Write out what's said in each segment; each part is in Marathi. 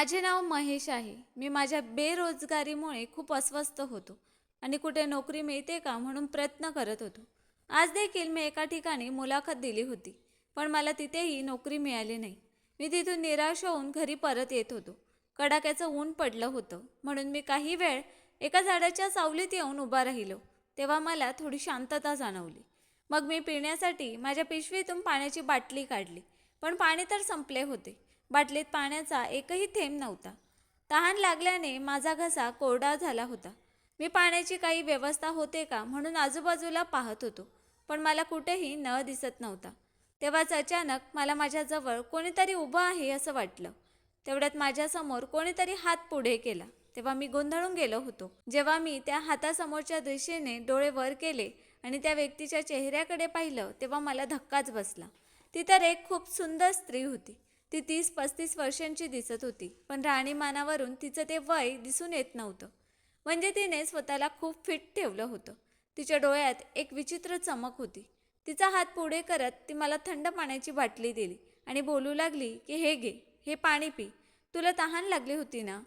माझे नाव महेश आहे. मी माझ्या बेरोजगारीमुळे खूप अस्वस्थ होतो आणि कुठे नोकरी मिळते का म्हणून प्रयत्न करत होतो. आज देखील मी एका ठिकाणी मुलाखत दिली होती पण मला तिथेही नोकरी मिळाली नाही. मी तिथून निराश होऊन घरी परत येत होतो. कडाक्याचं ऊन पडलं होतं म्हणून मी काही वेळ एका झाडाच्या सावलीत येऊन उभा राहिलो तेव्हा मला थोडी शांतता जाणवली. मग मी पिण्यासाठी माझ्या पिशवीतून पाण्याची बाटली काढली पण पाणी तर संपले होते. बाटलीत पाण्याचा एकही थेंब नव्हता. तहान लागल्याने माझा घसा कोरडा झाला होता. मी पाण्याची काही व्यवस्था होते का म्हणून आजूबाजूला पाहत होतो पण मला कुठेही न दिसत नव्हता. तेव्हाच अचानक मला माझ्याजवळ कोणीतरी उभं आहे असं वाटलं. तेवढ्यात माझ्यासमोर कोणीतरी हात पुढे केला. तेव्हा मी गोंधळून गेलो होतो. जेव्हा मी त्या हातासमोरच्या दिशेने डोळे वर केले आणि त्या व्यक्तीच्या चेहऱ्याकडे पाहिलं तेव्हा मला धक्काच बसला. ती तर एक खूप सुंदर स्त्री होती. ती तीस पस्तीस वर्षांची दिसत होती पण राहणीमानावरून तिचं ते वय दिसून येत नव्हतं. म्हणजे तिने स्वतःला खूप फिट ठेवलं होतं. तिच्या डोळ्यात एक विचित्र चमक होती. तिचा हात पुढे करत ती मला थंड पाण्याची बाटली दिली आणि बोलू लागली की हे घे हे पाणी पी. तुला तहान लागली होती ना?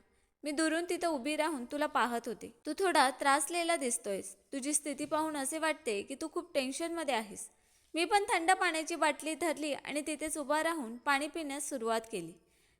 मी दुरून तिथं उभी राहून तुला पाहत होते. तू थोडा त्रासलेला दिसतोयस. तुझी स्थिती पाहून असे वाटते की तू खूप टेन्शनमध्ये आहेस. मी पण थंड पाण्याची बाटली धरली आणि तिथेच उभा राहून पाणी पिण्यास सुरुवात केली.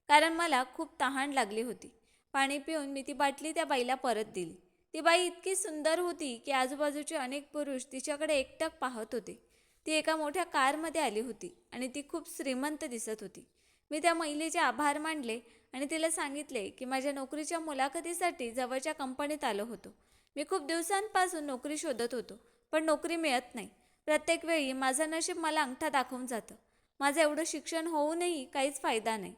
कारण मला खूप तहान लागली होती. पाणी पिऊन मी ती बाटली त्या बाईला परत दिली. ती बाई इतकी सुंदर होती की आजूबाजूचे अनेक पुरुष तिच्याकडे एकटक पाहत होते. ती एका मोठ्या कारमध्ये आली होती आणि ती खूप श्रीमंत दिसत होती. मी त्या महिलेचे आभार मानले आणि तिला सांगितले की माझ्या नोकरीच्या मुलाखतीसाठी जवळच्या कंपनीत आलो होतो. मी खूप दिवसांपासून नोकरी शोधत होतो पण नोकरी मिळत नाही. प्रत्येक वेळी माझं नशीब मला अंगठा दाखवून जातं. माझं एवढं शिक्षण होऊनही काहीच फायदा नाही.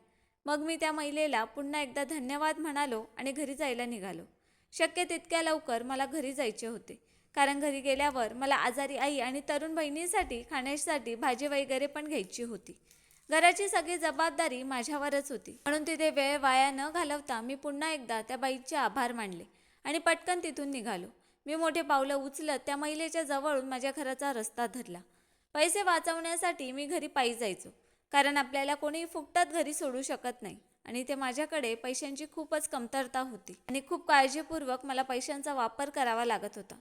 मग मी त्या महिलेला पुन्हा एकदा धन्यवाद म्हणालो आणि घरी जायला निघालो. शक्य तितक्या लवकर मला घरी जायचे होते. कारण घरी गेल्यावर मला आजारी आई आणि तरुण बहिणीसाठी खाण्यासाठी भाजी वगैरे पण घ्यायची होती. घराची सगळी जबाबदारी माझ्यावरच होती. म्हणून तिथे वेळ वाया न घालवता मी पुन्हा एकदा त्या बाईचे आभार मानले आणि पटकन तिथून निघालो. मी मोठे पावलं उचलत त्या महिलेच्या जवळून माझ्या घराचा रस्ता धरला. पैसे वाचवण्यासाठी मी घरी पायी जायचो कारण आपल्याला कोणी फुकटात घरी सोडू शकत नाही आणि ते माझ्याकडे पैशांची खूपच कमतरता होती आणि खूप काळजीपूर्वक मला पैशांचा वापर करावा लागत होता.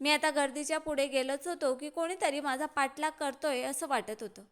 मी आता गर्दीच्या पुढे गेलोच होतो की कोणीतरी माझा पाठलाग करतोय असं वाटत होतं.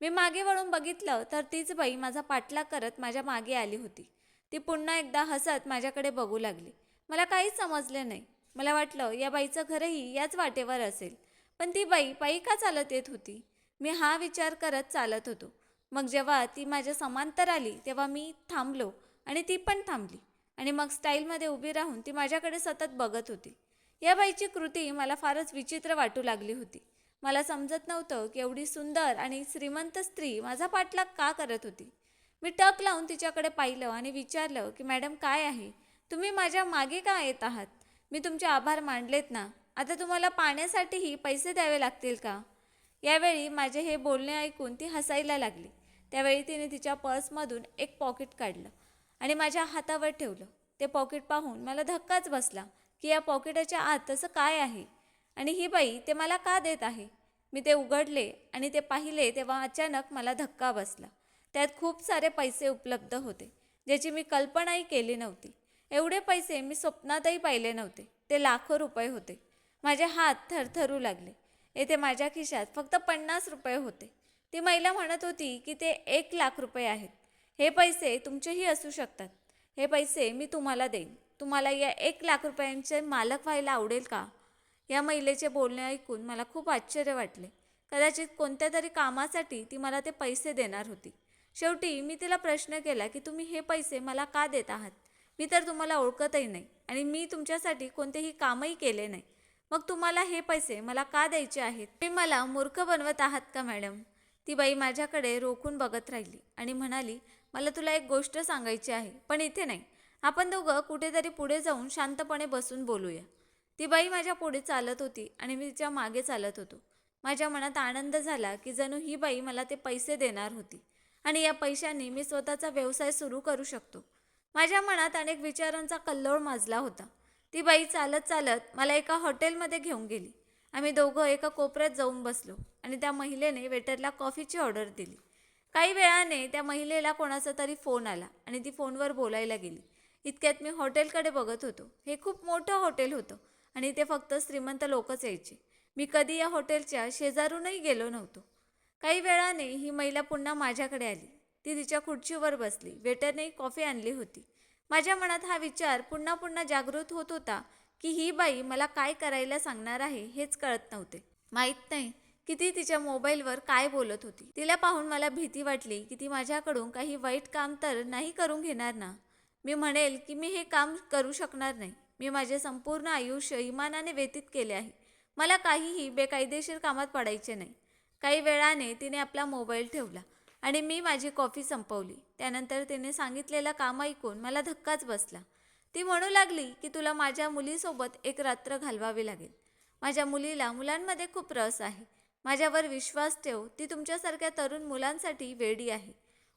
मी मागे वळून बघितलं तर तीच बाई माझा पाठलाग करत माझ्या मागे आली होती. ती पुन्हा एकदा हसत माझ्याकडे बघू लागली. मला काहीच समजले नाही. मला वाटलं या बाईचं घरही याच वाटेवर असेल. पण ती बाई पायी का चालत येत होती? मी हा विचार करत चालत होतो. मग जेव्हा ती माझ्या समांतर आली तेव्हा मी थांबलो आणि ती पण थांबली. आणि मग स्टाईलमध्ये उभी राहून ती माझ्याकडे सतत बघत होती. या बाईची कृती मला फारच विचित्र वाटू लागली होती. मला समजत नव्हतं की एवढी सुंदर आणि श्रीमंत स्त्री माझा पाठलाग का करत होती. मी टक लावून तिच्याकडे पाहिलं आणि विचारलं की मॅडम काय आहे? तुम्ही माझ्या मागे का येत आहात? मी तुमचे आभार मानलेत ना? आता तुम्हाला पाण्यासाठीही पैसे द्यावे लागतील का? यावेळी माझे हे बोलणे ऐकून ती हसायला लागली. त्यावेळी तिने तिच्या पर्समधून एक पॉकेट काढलं आणि माझ्या हातावर ठेवलं. ते पॉकेट पाहून मला धक्काच बसला की या पॉकेटाच्या आत तसं काय आहे? आणि ही बाई ते मला का देत आहे? मी ते उघडले आणि ते पाहिले तेव्हा अचानक मला धक्का बसला. त्यात खूप सारे पैसे उपलब्ध होते ज्याची मी कल्पनाही केली नव्हती. एवढे पैसे मी स्वप्नातही पाहिले नव्हते. ते लाखो रुपये होते. माझे हात थरथरू लागले. येथे माझ्या खिशात फक्त पन्नास रुपये होते. ती महिला म्हणत होती की ते एक लाख रुपये आहेत. हे पैसे तुमचेही असू शकतात. हे पैसे मी तुम्हाला देईन. तुम्हाला या एक लाख रुपयांचे मालक व्हायला आवडेल का? या महिलेचे बोलणे ऐकून मला खूप आश्चर्य वाटले. कदाचित कोणत्या तरी कामासाठी ती मला ते पैसे देणार होती. शेवटी मी तिला प्रश्न केला की तुम्ही हे पैसे मला का देत आहात? मी तर तुम्हाला ओळखतही नाही आणि मी तुमच्यासाठी कोणतेही कामही केले नाही. मग तुम्हाला हे पैसे मला का द्यायचे आहेत? तुम्ही मला मूर्ख बनवत आहात का मॅडम? ती बाई माझ्याकडे रोखून बघत राहिली आणि म्हणाली मला तुला एक गोष्ट सांगायची आहे पण इथे नाही. आपण दोघं कुठेतरी पुढे जाऊन शांतपणे बसून बोलूया. ती बाई माझ्या पुढे चालत होती आणि मी तिच्यामागे चालत होतो. माझ्या मनात आनंद झाला की जणू ही बाई मला ते पैसे देणार होती आणि या पैशांनी मी स्वतःचा व्यवसाय सुरू करू शकतो. माझ्या मनात अनेक विचारांचा कल्लोळ माजला होता. ती बाई चालत चालत मला एका हॉटेलमध्ये घेऊन गेली. आम्ही दोघं एका कोपऱ्यात जाऊन बसलो आणि त्या महिलेने वेटरला कॉफीची ऑर्डर दिली. काही वेळाने त्या महिलेला कोणाचा तरी फोन आला आणि ती फोनवर बोलायला गेली. इतक्यात मी हॉटेलकडे बघत होतो. हे खूप मोठं हॉटेल होतं आणि ते फक्त श्रीमंत लोकच यायचे. मी कधी या हॉटेलच्या शेजारूनही गेलो नव्हतो. काही वेळाने ही महिला पुन्हा माझ्याकडे आली. ती तिच्या खुर्चीवर बसली. वेटरने कॉफी आणली होती. माझ्या मनात हा विचार पुन्हा पुन्हा जागृत होत होता की ही बाई मला काय करायला सांगणार आहे हेच कळत नव्हते. माहीत नाही की ती तिच्या मोबाईलवर काय बोलत होती. तिला पाहून मला भीती वाटली की ती माझ्याकडून काही वाईट काम तर नाही करून घेणार ना? मी म्हणेल की मी हे काम करू शकणार नाही. मी माझे संपूर्ण आयुष्य इमानाने व्यतीत केले आहे. मला काहीही बेकायदेशीर कामात पडायचे नाही. काही वेळाने तिने आपला मोबाईल ठेवला. आणि मी माझी कॉफी संपवली. त्यानंतर तिने सांगितलेलं काम ऐकून मला धक्काच बसला. ती म्हणू लागली की तुला माझ्या मुलीसोबत एक रात्र घालवावी लागेल. माझ्या मुलीला मुलांमध्ये खूप रस आहे. माझ्यावर विश्वास ठेव ती तुमच्यासारख्या तरुण मुलांसाठी वेडी आहे.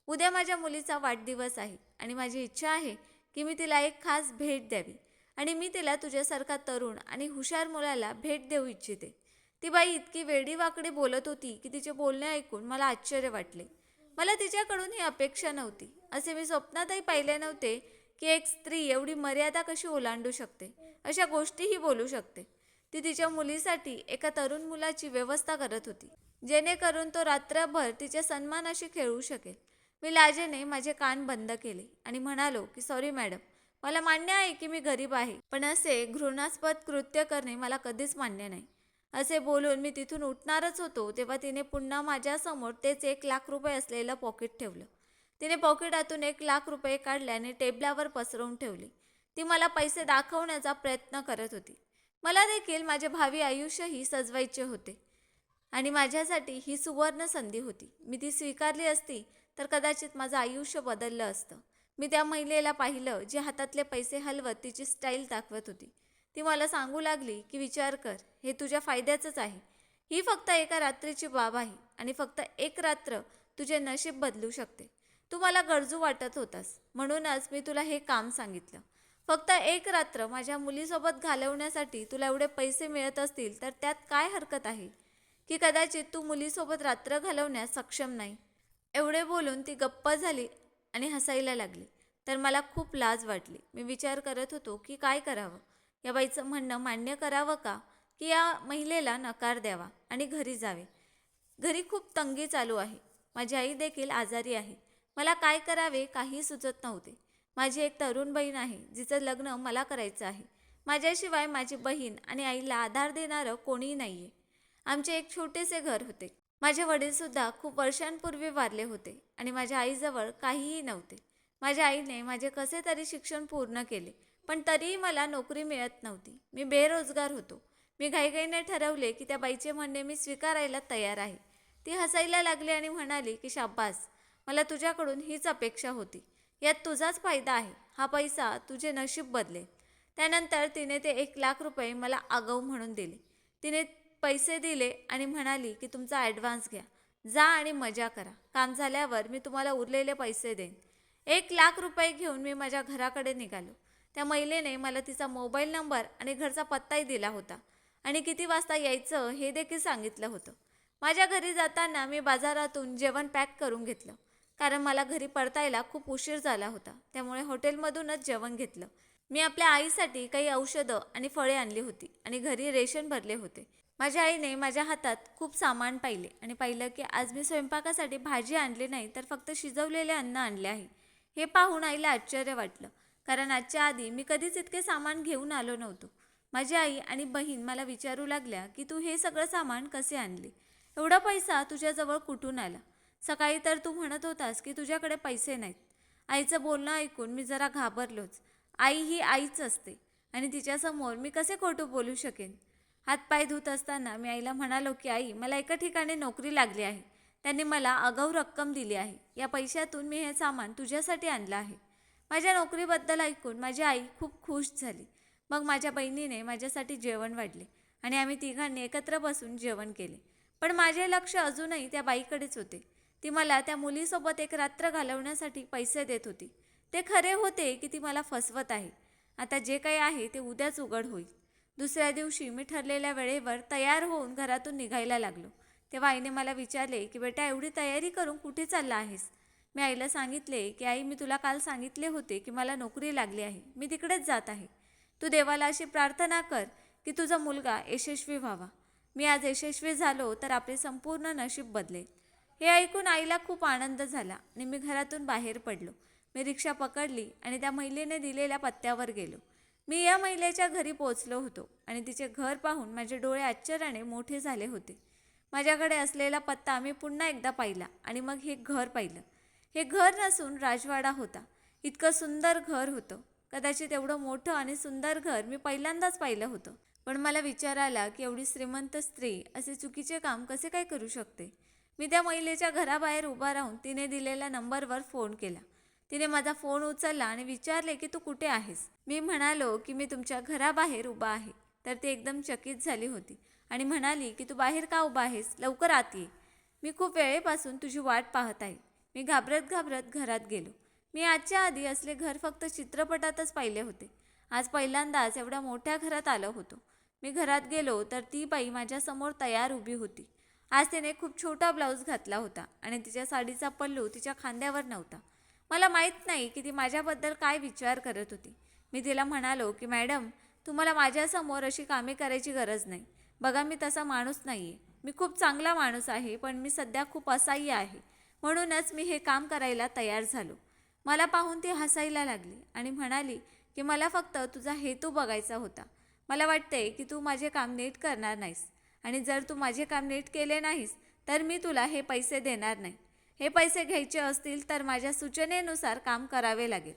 उद्या माझ्या मुलीचा वाढदिवस आहे आणि माझी इच्छा आहे की मी तिला एक खास भेट द्यावी आणि मी तिला तुझ्यासारखा तरुण आणि हुशार मुलाला भेट देऊ इच्छिते. ती बाई इतकी वेडी वाकडी बोलत होती की तिचे बोलणे ऐकून मला आश्चर्य वाटले. मला तिच्याकडून ही अपेक्षा नव्हती. असे मी स्वप्नातही पाहिले नव्हते की एक स्त्री एवढी मर्यादा कशी ओलांडू शकते? अशा गोष्टीही बोलू शकते. ती तिच्या मुलीसाठी एका तरुण मुलाची व्यवस्था करत होती जेणेकरून तो रात्रभर तिच्या सन्मानाशी खेळू शकेल. मी लाजेने माझे कान बंद केले आणि म्हणालो की सॉरी मॅडम मला मान्य आहे की मी गरीब आहे पण असे घृणास्पद कृत्य करणे मला कधीच मान्य नाही. असे बोलून मी तिथून उठणारच होतो तेव्हा तिने पुन्हा माझ्यासमोर तेच एक लाख रुपये असलेलं पॉकेट ठेवलं. तिने पॉकेटातून एक लाख रुपये काढले आणि टेबलावर पसरवून ठेवले. ती मला पैसे दाखवण्याचा प्रयत्न करत होती. मला देखील माझे भावी आयुष्यही सजवायचे होते आणि माझ्यासाठी ही सुवर्ण संधी होती. मी ती स्वीकारली असती तर कदाचित माझं आयुष्य बदललं असतं. मी त्या महिलेला पाहिलं जी हातातले पैसे हलवत तिची स्टाईल दाखवत होती. ती मला सांगू लागली की विचार कर हे तुझ्या फायद्याचंच आहे. ही फक्त एका रात्रीची बाब आहे आणि फक्त एक रात्र तुझे नशीब बदलू शकते. तू मला गरजू वाटत होतास म्हणूनच मी तुला हे काम सांगितलं. फक्त एक रात्र माझ्या मुलीसोबत घालवण्यासाठी तुला एवढे पैसे मिळत असतील तर त्यात काय हरकत आहे? की कदाचित तू मुलीसोबत रात्र घालवण्यास सक्षम नाही. एवढे बोलून ती गप्प झाली आणि हसायला लागली. तर मला खूप लाज वाटली. मी विचार करत होतो की काय करावं? या बाईचं म्हणणं मान्य करावं का? की या महिलेला नकार द्यावा आणि घरी जावे. घरी खूप तंगी चालू आहे. माझी आई देखील आजारी आहे. मला काय करावे काही सुचत नव्हते. माझी एक तरुण बहीण आहे जिचं लग्न मला करायचं आहे. माझ्याशिवाय माझी बहीण आणि आईला आधार देणारं कोणीही नाही आहे आमचे एक छोटेसे घर होते. माझे वडीलसुद्धा खूप वर्षांपूर्वी वारले होते आणि माझ्या आईजवळ काहीही नव्हते. माझ्या आईने माझे कसे तरी शिक्षण पूर्ण केले. पण तरीही मला नोकरी मिळत नव्हती. मी बेरोजगार होतो. मी घाईघाईने ठरवले की त्या बाईचे म्हणणे मी स्वीकारायला तयार आहे. ती हसायला लागली आणि म्हणाली की शाब्बास मला तुझ्याकडून हीच अपेक्षा होती. यात तुझाच फायदा आहे. हा पैसा तुझे नशीब बदलेल. त्यानंतर तिने ते एक लाख रुपये मला आगाऊ म्हणून दिले. तिने पैसे दिले आणि म्हणाली की तुमचा ॲडव्हान्स घ्या. जा आणि मजा करा. काम झाल्यावर मी तुम्हाला उरलेले पैसे देईन. एक लाख रुपये घेऊन मी माझ्या घराकडे निघालो. त्या महिलेने मला तिचा मोबाईल नंबर आणि घरचा पत्ताही दिला होता. आणि किती वाजता यायचं हे देखील सांगितलं होतं. माझ्या घरी जाताना मी बाजारातून जेवण पॅक करून घेतलं. कारण मला घरी परतायला खूप उशीर झाला होता. त्यामुळे हॉटेलमधूनच जेवण घेतलं. मी आपल्या आईसाठी काही औषधं आणि फळे आणली होती आणि घरी रेशन भरले होते. माझ्या आईने माझ्या हातात खूप सामान पाहिले आणि पाहिलं की आज मी स्वयंपाकासाठी भाजी आणली नाही तर फक्त शिजवलेले अन्न आणले आहे. हे पाहून आईला आश्चर्य वाटलं. कारण आजच्या आधी मी कधीच इतके सामान घेऊन आलो नव्हतो. माझी आई आणि बहीण मला विचारू लागल्या की तू हे सगळं सामान कसे आणले? एवढा पैसा तुझ्याजवळ कुठून आला? सकाळी तर तू म्हणत होतास की तुझ्याकडे पैसे नाहीत. आईचं बोलणं ऐकून मी जरा घाबरलोच. आई ही आईच असते आणि तिच्यासमोर मी कसे खोटं बोलू शकेन? हातपाय धुत असताना मी आईला म्हणालो की आई मला एका ठिकाणी नोकरी लागली आहे. त्यांनी मला आगाऊ रक्कम दिली आहे. या पैशातून मी हे सामान तुझ्यासाठी आणलं आहे. माझ्या नोकरीबद्दल ऐकून माझी आई खूप खुश झाली. मग माझ्या बहिणीने माझ्यासाठी जेवण वाढले आणि आम्ही तिघांनी एकत्र बसून जेवण केले. पण माझे लक्ष अजूनही त्या बाईकडेच होते. ती मला त्या मुलीसोबत एक रात्र घालवण्यासाठी पैसे देत होती. ते खरे होते की ती मला फसवत आहे. आता जे काही आहे ते उद्याच उघड होईल. दुसऱ्या दिवशी मी ठरलेल्या वेळेवर तयार होऊन घरातून निघायला लागलो. तेव्हा आईने मला विचारले की बेटा एवढी तयारी करून कुठे चालला आहेस? मी आईला सांगितले की आई मी तुला काल सांगितले होते की मला नोकरी लागली आहे. मी तिकडेच जात आहे. तू देवाला अशी प्रार्थना कर की तुझा मुलगा यशस्वी व्हावा. मी आज यशस्वी झालो तर आपले संपूर्ण नशीब बदलेल. हे ऐकून आईला खूप आनंद झाला आणि मी घरातून बाहेर पडलो. मी रिक्षा पकडली आणि त्या महिलेने दिलेल्या पत्त्यावर गेलो. मी या महिलेच्या घरी पोचलो होतो आणि तिचे घर पाहून माझे डोळे आश्चर्याने मोठे झाले होते. माझ्याकडे असलेला पत्ता मी पुन्हा एकदा पाहिला आणि मग हे घर पाहिलं. हे घर नसून राजवाडा होता. इतकं सुंदर घर होतं. कदाचित एवढं मोठं आणि सुंदर घर मी पहिल्यांदाच पाहिलं होतं. पण मला विचार आला की एवढी श्रीमंत स्त्री असे चुकीचे काम कसे काय करू शकते? मी त्या महिलेच्या घराबाहेर उभा राहून तिने दिलेल्या नंबरवर फोन केला. तिने माझा फोन उचलला आणि विचारले की तू कुठे आहेस? मी म्हणालो की मी तुमच्या घराबाहेर उभा आहे. तर ती एकदम चकित झाली होती आणि म्हणाली की तू बाहेर का उभा आहेस? लवकर आत ये. मी खूप वेळेपासून तुझी वाट पाहत आहे. मी घाबरत घाबरत घरात गेलो. मी आजच्या आधी असले घर फक्त चित्रपटातच पाहिले होते. आज पहिल्यांदाच एवढ्या मोठ्या घरात आलो होतो. मी घरात गेलो तर ती बाई माझ्यासमोर तयार उभी होती. आज तिने खूप छोटा ब्लाऊज घातला होता आणि तिच्या साडीचा पल्लू तिच्या खांद्यावर नव्हता. मला माहीत नाही की ती माझ्याबद्दल काय विचार करत होती. मी तिला म्हणालो की मॅडम तुम्हाला माझ्यासमोर अशी कामे करायची गरज नाही. बघा मी तसा माणूस नाही आहे मी खूप चांगला माणूस आहे पण मी सध्या खूप असहाय्य आहे. म्हणूनच मी हे काम करायला तयार झालो. मला पाहून ती हसायला लागली आणि म्हणाली की मला फक्त तुझा हेतू बघायचा होता. मला वाटते की तू माझे काम नीट करणार नाहीस. आणि जर तू माझे काम नीट केले नाहीस तर मी तुला हे पैसे देणार नाही. हे पैसे घ्यायचे असतील तर माझ्या सूचनेनुसार काम करावे लागेल.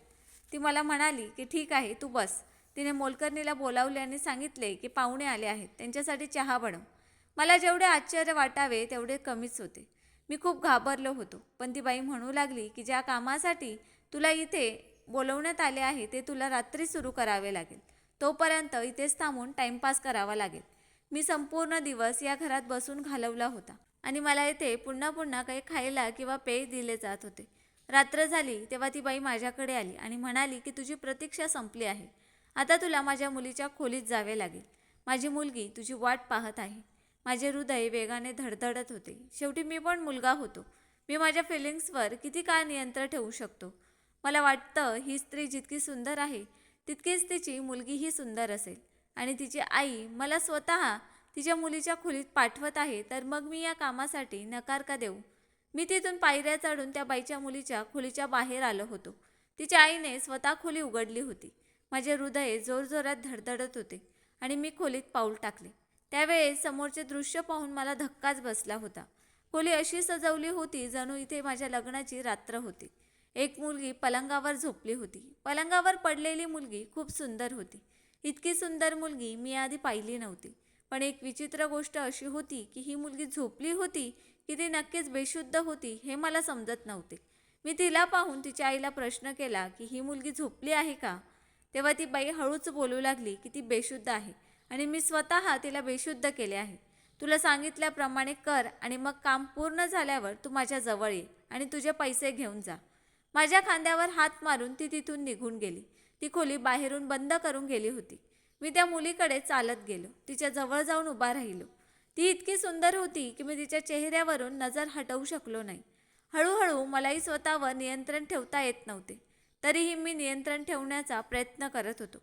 ती मला म्हणाली की ठीक आहे तू बस. तिने मोलकर्णीला बोलावले आणि सांगितले की पाहुणे आले आहेत त्यांच्यासाठी चहा बनव. मला जेवढे आश्चर्य वाटावे तेवढे कमीच होते. मी खूप घाबरलो होतो. पण ती बाई म्हणू लागली की ज्या कामासाठी तुला इथे बोलवण्यात आले आहे ते तुला रात्री सुरू करावे लागेल. तोपर्यंत इथेच थांबून टाईमपास करावा लागेल. मी संपूर्ण दिवस या घरात बसून घालवला होता आणि मला येथे पुन्हा पुन्हा काही खायला किंवा पेय दिले जात होते. रात्र झाली तेव्हा ती बाई माझ्याकडे आली आणि म्हणाली की तुझी प्रतीक्षा संपली आहे. आता तुला माझ्या मुलीच्या खोलीत जावे लागेल. माझी मुलगी तुझी वाट पाहत आहे. माझे हृदय वेगाने धडधडत होते. शेवटी मी पण मुलगा होतो. मी माझ्या फिलिंग्सवर किती काळ नियंत्रण ठेवू शकतो? मला वाटतं ही स्त्री जितकी सुंदर आहे तितकीच तिची मुलगीही सुंदर असेल. आणि तिची आई मला स्वतः तिच्या मुलीच्या खोलीत पाठवत आहे तर मग मी या कामासाठी नकार का देऊ? मी तिथून पायऱ्या चढून त्या बाईच्या मुलीच्या खोलीच्या बाहेर आलो होतो. तिच्या आईने स्वतः खोली उघडली होती. माझे हृदय जोरजोरात धडधडत होते आणि मी खोलीत पाऊल टाकले. त्यावेळेस समोरचे दृश्य पाहून मला धक्काच बसला होता. खोली अशी सजवली होती जणू इथे माझ्या लग्नाची रात्र होती. एक मुलगी पलंगावर झोपली होती. पलंगावर पडलेली मुलगी खूप सुंदर होती. इतकी सुंदर मुलगी मी आधी पाहिली नव्हती. पण एक विचित्र गोष्ट अशी होती की ही मुलगी झोपली होती की ती नक्कीच बेशुद्ध होती हे मला समजत नव्हते. मी तिला पाहून तिच्या आईला प्रश्न केला की ही मुलगी झोपली आहे का? तेव्हा ती बाई हळूच बोलू लागली की ती बेशुद्ध आहे. आणि मी स्वतः तिला बेशुद्ध केले आहे. तुला सांगितल्याप्रमाणे कर आणि मग काम पूर्ण झाल्यावर तू माझ्या जवळ ये आणि तुझे पैसे घेऊन जा. माझ्या खांद्यावर हात मारून ती तिथून निघून गेली. ती खोली बाहेरून बंद करून गेली होती. मी त्या मुलीकडे चालत गेलो. तिच्या जवळ जाऊन उभा राहिलो. ती इतकी सुंदर होती की मी तिच्या चेहऱ्यावरून नजर हटवू शकलो नाही. हळूहळू मलाही स्वतःवर नियंत्रण ठेवता येत नव्हते. तरीही मी नियंत्रण ठेवण्याचा प्रयत्न करत होतो.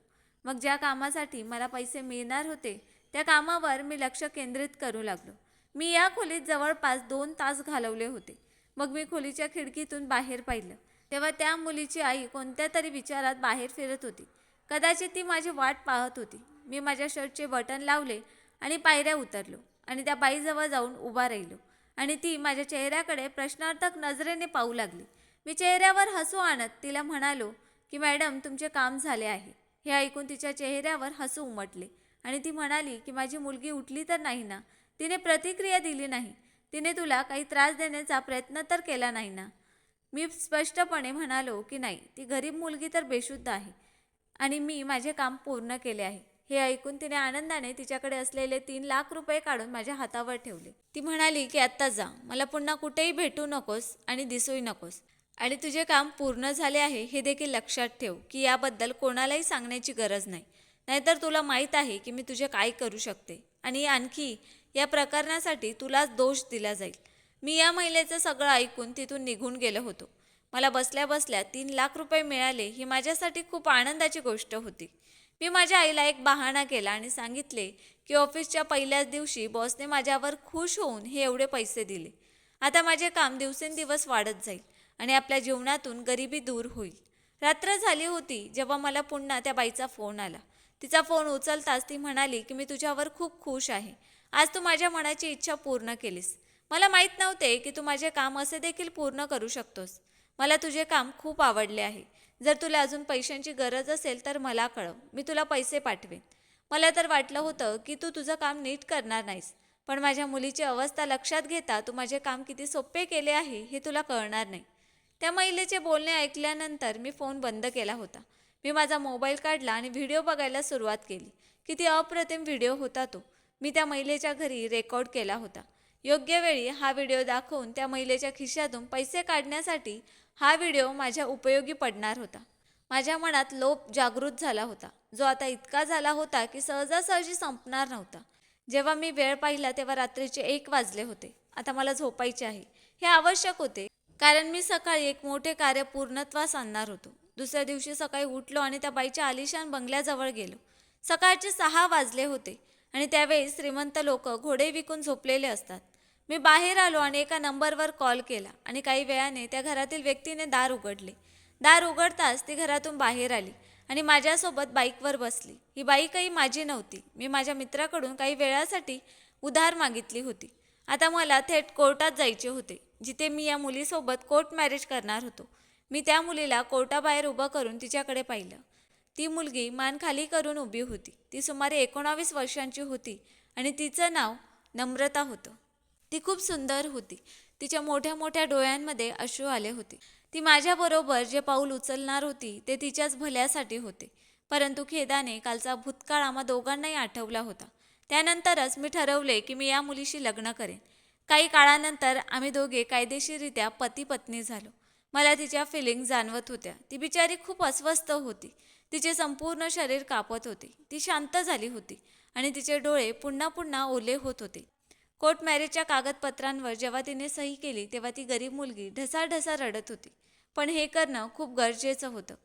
मग ज्या कामासाठी मला पैसे मिळणार होते त्या कामावर मी लक्ष केंद्रित करू लागलो. मी या खोलीत जवळपास दोन तास घालवले होते. मग मी खोलीच्या खिडकीतून बाहेर पाहिलं तेव्हा त्या मुलीची आई कोणत्या तरी विचारात बाहेर फिरत होती. कदाचित ती माझी वाट पाहत होती. मी माझ्या शर्टचे बटन लावले आणि पायऱ्या उतरलो आणि त्या बाईजवळ जाऊन उभा राहिलो आणि ती माझ्या चेहऱ्याकडे प्रश्नार्थक नजरेने पाहू लागली. मी चेहऱ्यावर हसू आणत तिला म्हणालो की मॅडम तुमचे काम झाले आहे. हे ऐकून तिच्या चेहऱ्यावर हसू उमटले. आणि ती म्हणाली की माझी मुलगी उठली तर नाही ना? तिने प्रतिक्रिया दिली नाही. तिने तुला काही त्रास देण्याचा प्रयत्न तर केला नाही ना? मी स्पष्टपणे म्हणालो की नाही ती गरीब मुलगी तर बेशुद्ध आहे. आणि मी माझे काम पूर्ण केले आहे. हे ऐकून तिने आनंदाने तिच्याकडे असलेले तीन लाख रुपये काढून माझ्या हातावर ठेवले. ती म्हणाली की आत्ता जा. मला पुन्हा कुठेही भेटू नकोस आणि दिसूही नकोस. आणि तुझे काम पूर्ण झाले आहे हे देखील लक्षात ठेव की याबद्दल कोणालाही सांगण्याची गरज नाही. नाहीतर तुला माहीत आहे की मी तुझे काय करू शकते. आणि आणखी या प्रकरणासाठी तुलाच दोष दिला जाईल. मी या महिलेचं सगळं ऐकून तिथून निघून गेलो होतो. मला बसल्या बसल्या तीन लाख रुपये मिळाले ही माझ्यासाठी खूप आनंदाची गोष्ट होती. मी माझ्या आईला एक बहाणा केला आणि सांगितले की ऑफिसच्या पहिल्याच दिवशी बॉसने माझ्यावर खुश होऊन हे एवढे पैसे दिले. आता माझे काम दिवसेंदिवस वाढत जाईल. आणि आपल्या जीवनातून गरिबी दूर होईल. रात्र झाली होती जेव्हा मला पुन्हा त्या बाईचा फोन आला. तिचा फोन उचलताच ती म्हणाली की मी तुझ्यावर खूप खुश आहे. आज तू माझ्या मनाची इच्छा पूर्ण केलीस. मला माहीत नव्हते की तू माझे काम असे देखील पूर्ण करू शकतोस. मला तुझे काम खूप आवडले आहे. जर तुला अजून पैशांची गरज असेल तर मला कळव. मी तुला पैसे पाठवेन. मला तर वाटलं होतं की तू तुझं काम नीट करणार नाहीस. पण माझ्या मुलीची अवस्था लक्षात घेता तू माझे काम किती सोपे केले आहे हे तुला कळणार नाही. त्या महिलेचे बोलणे ऐकल्यानंतर मी फोन बंद केला होता. मी माझा मोबाईल काढला आणि व्हिडिओ बघायला सुरुवात केली. किती अप्रतिम व्हिडिओ होता तो. मी त्या महिलेच्या घरी रेकॉर्ड केला होता. योग्य वेळी हा व्हिडिओ दाखवून त्या महिलेच्या खिशातून पैसे काढण्यासाठी हा व्हिडिओ माझ्या उपयोगी पडणार होता. माझ्या मनात लोभ जागृत झाला होता. जो आता इतका झाला होता की सहजासहजी संपणार नव्हता. जेव्हा मी वेळ पाहिला तेव्हा रात्रीचे एक वाजले होते. आता मला झोपायचे आहे. हे आवश्यक होते. कारण मी सकाळी एक मोठे कार्य पूर्णत्वास आणणार होतो. दुसऱ्या दिवशी सकाळी उठलो आणि त्या बाईच्या आलिशान बंगल्याजवळ गेलो. सकाळचे सहा वाजले होते आणि त्यावेळी श्रीमंत लोक घोडे विकून झोपलेले असतात. मी बाहेर आलो आणि एका नंबरवर कॉल केला आणि काही वेळाने त्या घरातील व्यक्तीने दार उघडले. दार उघडताच ती घरातून बाहेर आली आणि माझ्यासोबत बाईकवर बसली. ही बाईकही माझी नव्हती. मी माझ्या मित्राकडून काही वेळासाठी उधार मागितली होती. आता मला थेट कोर्टात जायचे होते. जिथे मी या मुलीसोबत कोर्ट मॅरेज करणार होतो. मी त्या मुलीला कोर्टाबाहेर उभं करून तिच्याकडे पाहिलं. ती मुलगी मान खाली करून उभी होती. ती सुमारे एकोणावीस वर्षांची होती आणि तिचं नाव नम्रता होतं. ती खूप सुंदर होती. तिच्या मोठ्या मोठ्या डोळ्यांमध्ये अश्रू आले होते. ती माझ्याबरोबर जे पाऊल उचलणार होती ते तिच्याच भल्यासाठी होते. परंतु खेदाने कालचा भूतकाळ आम्हा दोघांनाही आठवला होता. त्यानंतरच मी ठरवले की मी या मुलीशी लग्न करेन. काही काळानंतर आम्ही दोघे कायदेशीररित्या पती पत्नी झालो. मला तिच्या फिलिंग जाणवत होत्या. ती बिचारी खूप अस्वस्थ होती. तिचे संपूर्ण शरीर कापत होते. ती शांत झाली होती आणि तिचे डोळे पुन्हा पुन्हा ओले होत होते. कोर्ट मॅरेजच्या कागदपत्रांवर जेव्हा तिने सही केली तेव्हा ती गरीब मुलगी ढसाढसा रडत होती. पण हे करणं खूप गरजेचं होतं.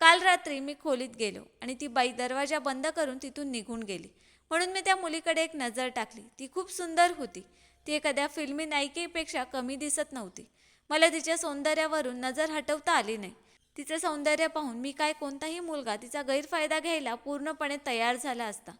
काल रात्री मी खोलीत गेलो आणि ती बाई दरवाजा बंद करून तिथून निघून गेली. म्हणून मी त्या मुलीकडे एक नजर टाकली. ती खूप सुंदर होती. ती एखाद्या फिल्मी नायिकेपेक्षा कमी दिसत नव्हती. मला तिच्या सौंदर्यावरून नजर हटवता आली नाही. तिचं सौंदर्य पाहून मी काय कोणताही मुलगा तिचा गैरफायदा घ्यायला पूर्णपणे तयार झाला असता.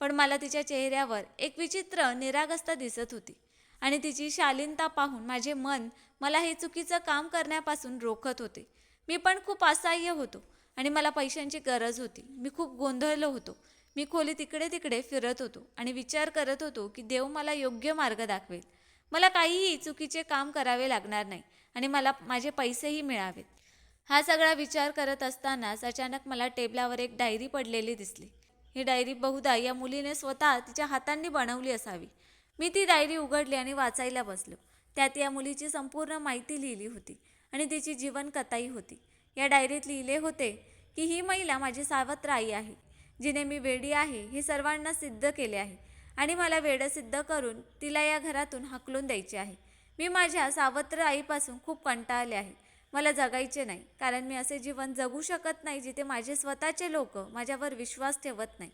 पण मला तिच्या चेहऱ्यावर एक विचित्र निरागस्ता दिसत होती. आणि तिची शालीनता पाहून माझे मन मला हे चुकीचं काम करण्यापासून रोखत होते. मी पण खूप असहाय्य होतो आणि मला पैशांची गरज होती. मी खूप गोंधळलो होतो. मी खोलीत तिकडे तिकडे फिरत होतो आणि विचार करत होतो की देव मला योग्य मार्ग दाखवेल. मला काहीही चुकीचे काम करावे लागणार नाही आणि मला माझे पैसेही मिळावेत. हा सगळा विचार करत असतानाच अचानक मला टेबलावर एक डायरी पडलेली दिसली. ही डायरी बहुधा या मुलीने स्वतः तिच्या हातांनी बनवली असावी. मी ती डायरी उघडली आणि वाचायला बसलो. त्यात या मुलीची संपूर्ण माहिती लिहिली होती आणि तिची जीवनकथाही होती. या डायरीत लिहिले होते की ही महिला माझी सावत्र आई आहे. जिने मी वेडी आहे हे सर्वांना सिद्ध केले आहे. आणि मला वेडं सिद्ध करून तिला या घरातून हकलून द्यायचे आहे. मी माझ्या सावत्र आईपासून खूप कंटाळले आहे. मला जगायचे नाही कारण मी असे जीवन जगू शकत नाही जिथे माझे स्वतःचे लोक माझ्यावर विश्वास ठेवत नाही.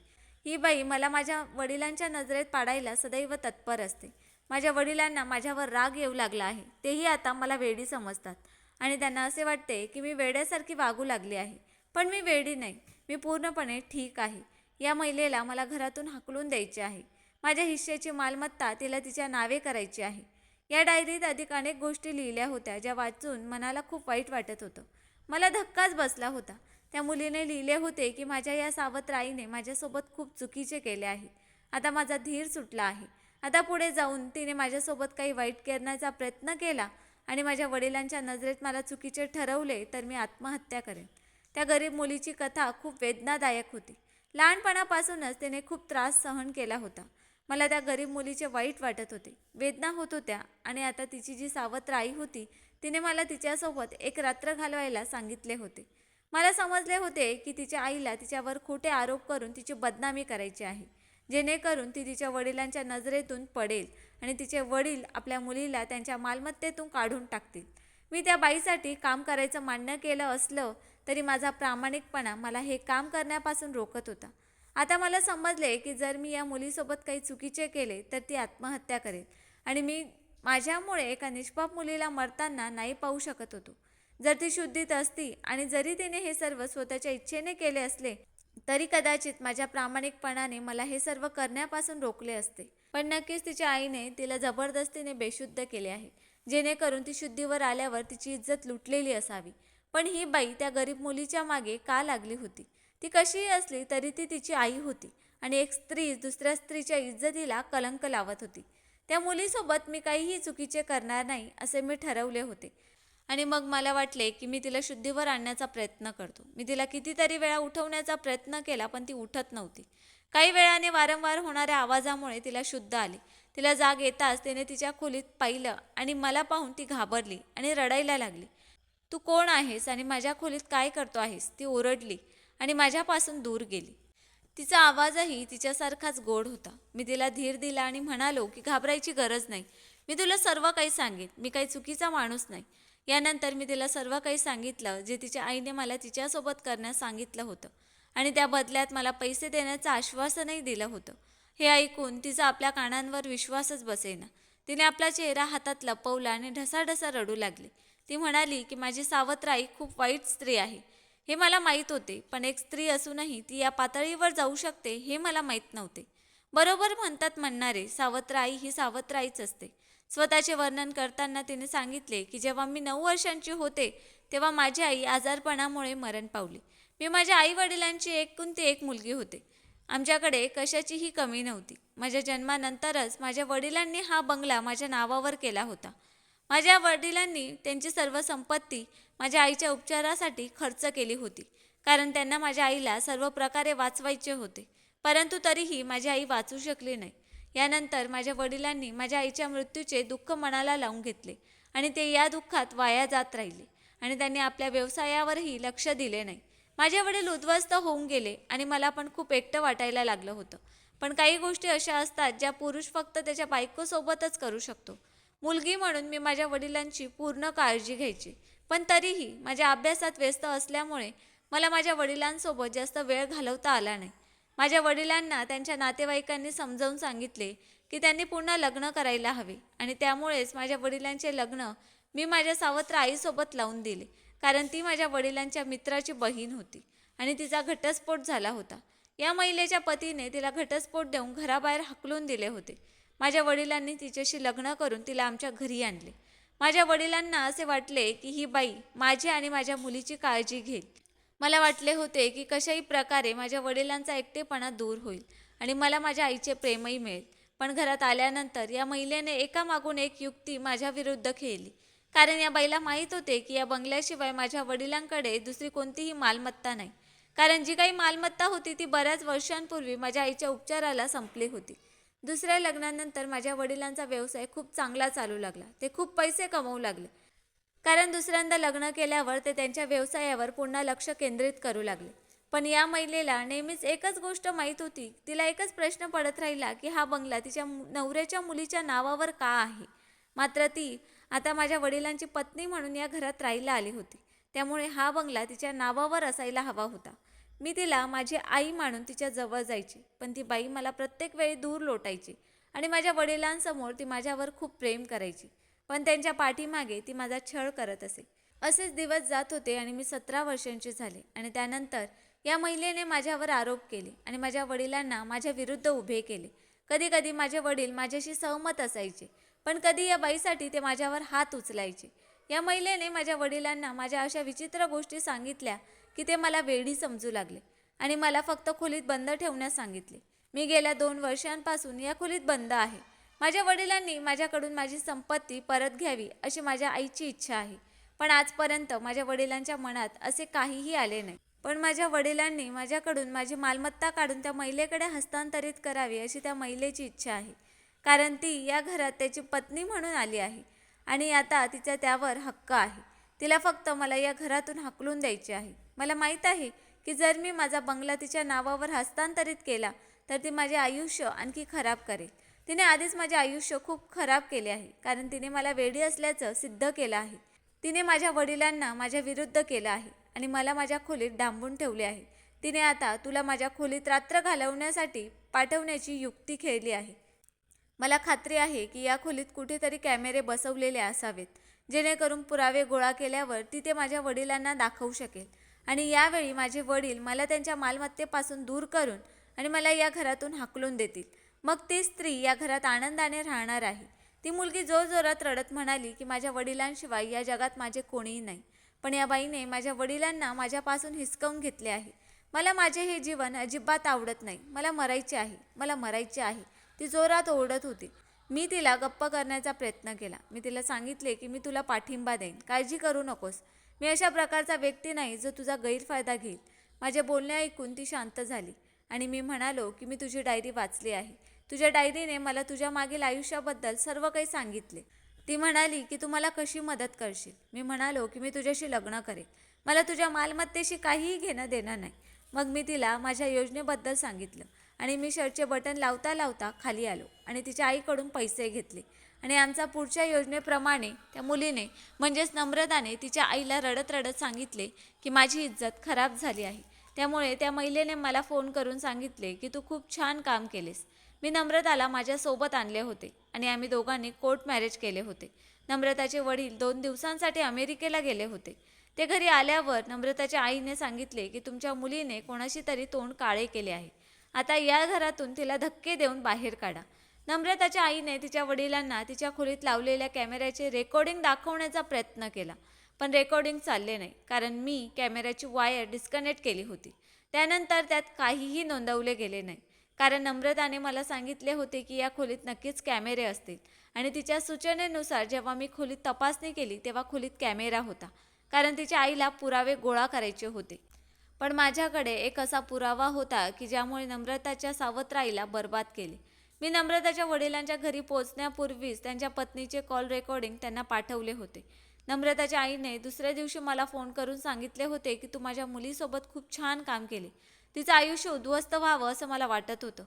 ही बाई मला माझ्या वडिलांच्या नजरेत पाडायला सदैव तत्पर असते. माझ्या वडिलांना माझ्यावर राग येऊ लागला आहे तेही आता मला वेडी समजतात. आणि त्यांना असे वाटते की मी वेड्यासारखी वागू लागली आहे. पण मी वेडी नाही. मी पूर्णपणे ठीक आहे. या महिलेला मला घरातून हाकलून द्यायचे आहे. माझ्या हिश्श्याची मालमत्ता तिला तिच्या नावे करायची आहे. या डायरीत अधिक अनेक गोष्टी लिहिल्या होत्या ज्या वाचून मनाला खूप वाईट वाटत होतं. मला धक्काच बसला होता. त्या मुलीने लिहिले होते की माझ्या या सावत्र आईने माझ्यासोबत खूप चुकीचे केले आहे. आता माझा धीर सुटला आहे. आता पुढे जाऊन तिने माझ्यासोबत काही वाईट करण्याचा प्रयत्न केला आणि माझ्या वडिलांच्या नजरेत मला चुकीचे ठरवले तर मी आत्महत्या करेन. त्या गरीब मुलीची कथा खूप वेदनादायक होती. लहानपणापासूनच तिने खूप त्रास सहन केला होता. मला त्या गरीब मुलीचे वाईट वाटत होते. वेदना होत होत्या आणि आता तिची जी सावत्र आई होती तिने मला तिच्यासोबत एक रात्र घालवायला सांगितले होते. मला समजले होते की तिच्या आईला तिच्यावर खोटे आरोप करून तिची बदनामी करायची आहे. जेणेकरून ती तिच्या वडिलांच्या नजरेतून पडेल आणि तिचे वडील आपल्या मुलीला त्यांच्या मालमत्तेतून काढून टाकतील. मी त्या बाईसाठी काम करायचं मान्य केलं असलं तरी माझा प्रामाणिकपणा मला हे काम करण्यापासून रोखत होता. आता मला समजले की जर मी या मुलीसोबत काही चुकीचे केले तर ती आत्महत्या करेल. आणि मी माझ्यामुळे एका निष्पाप मुलीला मरताना नाही पाहू शकत होतो. जर ती शुद्धीत असती आणि जरी तिने हे सर्व स्वतःच्या इच्छेने केले असले तरी कदाचित माझ्या प्रामाणिकपणाने मला हे सर्व करण्यापासून रोखले असते. पण नक्कीच तिच्या आईने तिला जबरदस्तीने बेशुद्ध केले आहे. जेणेकरून ती शुद्धीवर आल्यावर तिची इज्जत लुटलेली असावी. पण ही बाई त्या गरीब मुलीच्या मागे का लागली होती? ती कशीही असली तरी ती तिची आई होती आणि एक स्त्री दुसऱ्या स्त्रीच्या इज्जतीला कलंक लावत होती. त्या मुलीसोबत मी काहीही चुकीचे करणार नाही असे मी ठरवले होते. आणि मग मला वाटले की मी तिला शुद्धीवर आणण्याचा प्रयत्न करतो. मी तिला कितीतरी वेळा उठवण्याचा प्रयत्न केला पण ती उठत नव्हती. काही वेळाने वारंवार होणाऱ्या आवाजामुळे तिला शुद्ध आली. तिला जाग येताच तिने तिच्या खोलीत पाहिलं आणि मला पाहून ती घाबरली आणि रडायला लागली. तू कोण आहेस आणि माझ्या खोलीत काय करतो आहेस? ती ओरडली आणि माझ्यापासून दूर गेली. तिचा आवाजही तिच्यासारखाच गोड होता. मी तिला धीर दिला आणि म्हणालो की घाबरायची गरज नाही. मी तुला सर्व काही सांगेन. मी काही चुकीचा माणूस नाही. यानंतर मी तिला सर्व काही सांगितलं जे तिच्या आईने मला तिच्यासोबत करण्यास सांगितलं होतं आणि त्या बदल्यात मला पैसे देण्याचं आश्वासनही दिलं होतं. हे ऐकून तिचा आपल्या कानांवर विश्वासच बसेना. तिने आपला चेहरा हातात लपवला आणि ढसाढसा रडू लागली. ती म्हणाली की माझी सावत्र आई खूप वाईट स्त्री आहे. हे मला माहीत होते पण एक स्त्री असूनही ती या पातळीवर जाऊ शकते हे मला माहीत नव्हते. बरोबर म्हणतात म्हणणारे सावत्र आई ही सावत्र आईच असते. स्वतःचे वर्णन करताना तिने सांगितले की जेव्हा मी नऊ वर्षांची होते तेव्हा माझी आई आजारपणामुळे मरण पावली. मी माझ्या आई वडिलांची एकूण ती एक मुलगी होते. आमच्याकडे कशाचीही कमी नव्हती. माझ्या जन्मानंतरच माझ्या वडिलांनी हा बंगला माझ्या नावावर केला होता. माझ्या वडिलांनी त्यांची सर्व संपत्ती माझ्या आईच्या उपचारासाठी खर्च केली होती. कारण त्यांना माझ्या आईला सर्व प्रकारे वाचवायचे होते. परंतु तरीही माझी आई वाचू शकली नाही. यानंतर माझ्या वडिलांनी माझ्या आईच्या मृत्यूचे दुःख मनाला लावून घेतले आणि ते या दुःखात वाया जात राहिले आणि त्यांनी आपल्या व्यवसायावरही लक्ष दिले नाही. माझे वडील उद्ध्वस्त होऊन गेले आणि मला पण खूप एकटं वाटायला लागलं होतं. पण काही गोष्टी अशा असतात ज्या पुरुष फक्त त्याच्या बायकोसोबतच करू शकतो. मुलगी म्हणून मी माझ्या वडिलांची पूर्ण काळजी घ्यायची. पण तरीही माझ्या अभ्यासात व्यस्त असल्यामुळे मला माझ्या वडिलांसोबत जास्त वेळ घालवता आला नाही. माझ्या वडिलांना त्यांच्या नातेवाईकांनी समजावून सांगितले की त्यांनी पुन्हा लग्न करायला हवे आणि त्यामुळेच माझ्या वडिलांचे लग्न मी माझ्या सावत्र आईसोबत लावून दिले. कारण ती माझ्या वडिलांच्या मित्राची बहीण होती आणि तिचा घटस्फोट झाला होता. या महिलेच्या पतीने तिला घटस्फोट देऊन घराबाहेर हकलून दिले होते. माझ्या वडिलांनी तिच्याशी लग्न करून तिला आमच्या घरी आणले. माझ्या वडिलांना असे वाटले की ही बाई माझी आणि माझ्या मुलीची काळजी घेईल. मला वाटले होते की कशाही प्रकारे माझ्या वडिलांचा एकटेपणा दूर होईल आणि मला माझ्या आईचे प्रेमही मिळेल. पण घरात आल्यानंतर या महिलेने एकामागून एक युक्ती माझ्या विरुद्ध खेळली. कारण या बाईला माहीत होते की या बंगल्याशिवाय माझ्या वडिलांकडे दुसरी कोणतीही मालमत्ता नाही. कारण जी काही मालमत्ता होती ती बऱ्याच वर्षांपूर्वी माझ्या आईच्या उपचाराला संपली होती. दुसऱ्या लग्नानंतर माझ्या वडिलांचा व्यवसाय खूप चांगला चालू लागला. ते खूप पैसे कमवू लागले. कारण दुसऱ्यांदा लग्न केल्यावर ते त्यांच्या व्यवसायावर पुन्हा लक्ष केंद्रित करू लागले. पण या महिलेला नेहमीच एकच गोष्ट माहीत होती. तिला एकच प्रश्न पडत राहिला की हा बंगला तिच्या नवऱ्याच्या मुलीच्या नावावर का आहे? मात्र ती आता माझ्या वडिलांची पत्नी म्हणून या घरात राहायला आली होती. त्यामुळे हा बंगला तिच्या नावावर असायला हवा होता. मी तिला माझी आई मानून तिच्या जवळ जायची. पण ती बाई मला प्रत्येक वेळी दूर लोटायची आणि माझ्या वडिलांसमोर ती माझ्यावर खूप प्रेम करायची. पण त्यांच्या पाठीमागे ती माझा छळ करत असे. असेच दिवस जात होते आणि मी सतरा वर्षांची झाले आणि त्यानंतर या महिलेने माझ्यावर आरोप केले आणि माझ्या वडिलांना माझ्या विरुद्ध उभे केले. कधी कधी माझे वडील माझ्याशी सहमत असायचे पण कधी या बाईसाठी ते माझ्यावर हात उचलायचे. या महिलेने माझ्या वडिलांना माझ्या अशा विचित्र गोष्टी सांगितल्या की ते मला वेडी समजू लागले आणि मला फक्त खोलीत बंद ठेवण्यास सांगितले. मी गेल्या दोन वर्षांपासून या खोलीत बंद आहे. माझ्या वडिलांनी माझ्याकडून माझी संपत्ती परत घ्यावी अशी माझ्या आईची इच्छा आहे. पण आजपर्यंत माझ्या वडिलांच्या मनात असे काहीही आले नाही. पण माझ्या वडिलांनी माझ्याकडून माझी मालमत्ता काढून त्या महिलेकडे हस्तांतरित करावी अशी त्या महिलेची इच्छा आहे. कारण ती या घरात त्याची पत्नी म्हणून आली आहे आणि आता तिचा त्यावर हक्क आहे. तिला फक्त मला या घरातून हकलून द्यायचे आहे. मला माहीत आहे की जर मी माझा बंगला तिच्या नावावर हस्तांतरित केला तर ती माझे आयुष्य आणखी खराब करेल. तिने आधीच माझे आयुष्य खूप खराब केले आहे कारण तिने मला वेडी असल्याचं सिद्ध केलं आहे. तिने माझ्या वडिलांना माझ्या विरुद्ध केलं आहे आणि मला माझ्या खोलीत डांबून ठेवले आहे. तिने आता तुला माझ्या खोलीत रात्र घालवण्यासाठी पाठवण्याची युक्ती खेळली आहे. मला खात्री आहे की या खोलीत कुठेतरी कॅमेरे बसवलेले असावेत जेणेकरून पुरावे गोळा केल्यावर ती ते माझ्या वडिलांना दाखवू शकेल. आणि यावेळी माझे वडील मला त्यांच्या मालमत्तेपासून दूर करून आणि मला या घरातून हाकलून देतील. मग ती स्त्री या घरात आनंदाने राहणार आहे. ती मुलगी जोरजोरात रडत म्हणाली की माझ्या वडिलांशिवाय या जगात माझे कोणीही नाही. पण या बाईने माझ्या वडिलांना माझ्यापासून हिसकावून घेतले आहे. मला माझे हे जीवन अजिबात आवडत नाही. मला मरायचे आहे. मला मरायचे आहे. ती जोरात ओरडत होती. मी तिला गप्प करण्याचा प्रयत्न केला. मी तिला सांगितले की मी तुला पाठिंबा देईन. काळजी करू नकोस. मी अशा प्रकारचा व्यक्ती नाही जो तुझा गैरफायदा घेईल. माझे बोलणे ऐकून ती शांत झाली आणि मी म्हणालो की मी तुझी डायरी वाचली आहे. तुझ्या डायरीने मला तुझ्या मागील आयुष्याबद्दल सर्व काही सांगितले. ती म्हणाली की तू मला कशी मदत करशील? मी म्हणालो की मी तुझ्याशी लग्न करेन. मला तुझ्या मालमत्तेशी काहीही घेणं देणं नाही. मग मी तिला माझ्या योजनेबद्दल सांगितलं आणि मी शर्टचे बटन लावता लावता खाली आलो आणि तिच्या आईकडून पैसे घेतले. आणि आमचा पुढच्या योजनेप्रमाणे त्या मुलीने म्हणजेच नम्रताने तिच्या आईला रडत रडत सांगितले की माझी इज्जत खराब झाली आहे. त्यामुळे त्या महिलेने मला फोन करून सांगितले की तू खूप छान काम केलेस. मी नम्रताला माझ्यासोबत आणले होते आणि आम्ही दोघांनी कोर्ट मॅरेज केले होते. नम्रताचे वडील दोन दिवसांसाठी अमेरिकेला गेले होते. ते घरी आल्यावर नम्रताच्या आईने सांगितले की तुमच्या मुलीने कोणाशी तरी तोंड काळे केले आहे. आता या घरातून तिला धक्के देऊन बाहेर काढा. नम्रताच्या आईने तिच्या वडिलांना तिच्या खोलीत लावलेल्या कॅमेऱ्याचे रेकॉर्डिंग दाखवण्याचा प्रयत्न केला. पण रेकॉर्डिंग चालले नाही कारण मी कॅमेऱ्याची वायर डिस्कनेक्ट केली होती. त्यानंतर त्यात काहीही नोंदवले गेले नाही. कारण नम्रताने मला सांगितले होते की या खोलीत नक्कीच कॅमेरे असतील. आणि तिच्या सूचनेनुसार जेव्हा मी खोलीत तपासणी केली तेव्हा खोलीत कॅमेरा होता. कारण तिच्या आईला पुरावे गोळा करायचे होते. पण माझ्याकडे एक असा पुरावा होता की ज्यामुळे नम्रताच्या सावत्राईला बर्बाद केले. मी नम्रताच्या वडिलांच्या घरी पोहोचण्यापूर्वीच त्यांच्या पत्नीचे कॉल रेकॉर्डिंग त्यांना पाठवले होते. नम्रताच्या आईने दुसऱ्या दिवशी मला फोन करून सांगितले होते की तू माझ्या मुलीसोबत खूप छान काम केले. तिचं आयुष्य उद्ध्वस्त व्हावं असं मला वाटत होतं.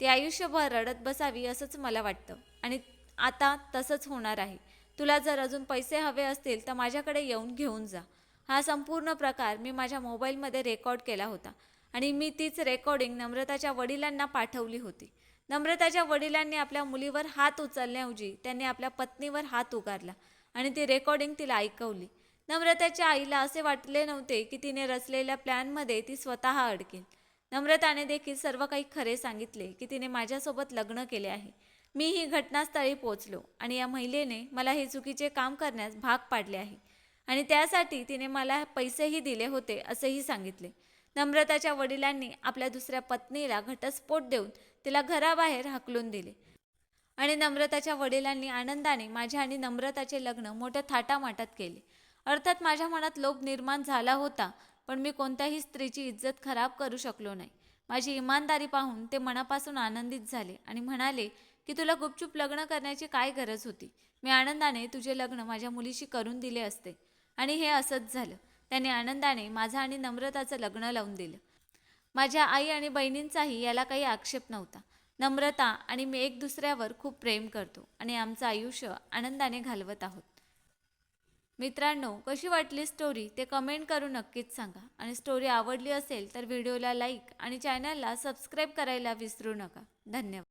ती आयुष्यभर रडत बसावी असंच मला वाटतं. आणि आता तसंच होणार आहे. तुला जर अजून पैसे हवे असतील तर माझ्याकडे येऊन घेऊन जा. हा संपूर्ण प्रकार मी माझ्या मोबाईलमध्ये रेकॉर्ड केला होता. आणि मी तीच रेकॉर्डिंग नम्रताच्या वडिलांना पाठवली होती. नम्रताच्या वडिलांनी आपल्या मुलीवर हात उचलण्याऐवजी त्यांनी आपल्या पत्नीवर हात उगारला आणि ती रेकॉर्डिंग तिला ऐकवली. नम्रताच्या आईला असे वाटले नव्हते की तिने रचलेल्या प्लॅनमध्ये ती स्वतः अडकेल. नम्रताने देखील सर्व काही खरे सांगितले की तिने माझ्यासोबत लग्न केले आहे. मी ही घटनास्थळी पोचलो आणि या महिलेने मला हे चुकीचे काम करण्यास भाग पाडले आहे आणि त्यासाठी तिने मला पैसेही दिले होते असेही सांगितले. नम्रताच्या वडिलांनी आपल्या दुसऱ्या पत्नीला घटस्फोट देऊन तिला घराबाहेर हाकलून दिले. आणि नम्रताच्या वडिलांनी आनंदाने माझ्या आणि नम्रताचे लग्न मोठ्या थाटामाटात केले. अर्थात माझ्या मनात लोभ निर्माण झाला होता पण मी कोणत्याही स्त्रीची इज्जत खराब करू शकलो नाही. माझी इमानदारी पाहून ते मनापासून आनंदित झाले आणि म्हणाले की तुला गुपचूप लग्न करण्याची काय गरज होती? मी आनंदाने तुझे लग्न माझ्या मुलीशी करून दिले असते. आणि हे असंच झालं. त्याने आनंदाने माझं आणि नम्रताचं लग्न लावून दिलं. माझ्या आई आणि बहिणींचाही याला काही आक्षेप नव्हता. नम्रता आणि मी एक दुसऱ्यावर खूप प्रेम करतो आणि आमचं आयुष्य आनंदाने घालवत आहोत. मित्रांनो कशी वाटली स्टोरी ते कमेंट करून नक्कीच सांगा. आणि स्टोरी आवडली असेल तर व्हिडिओला लाईक आणि चॅनलला सबस्क्राईब करायला विसरू नका. धन्यवाद.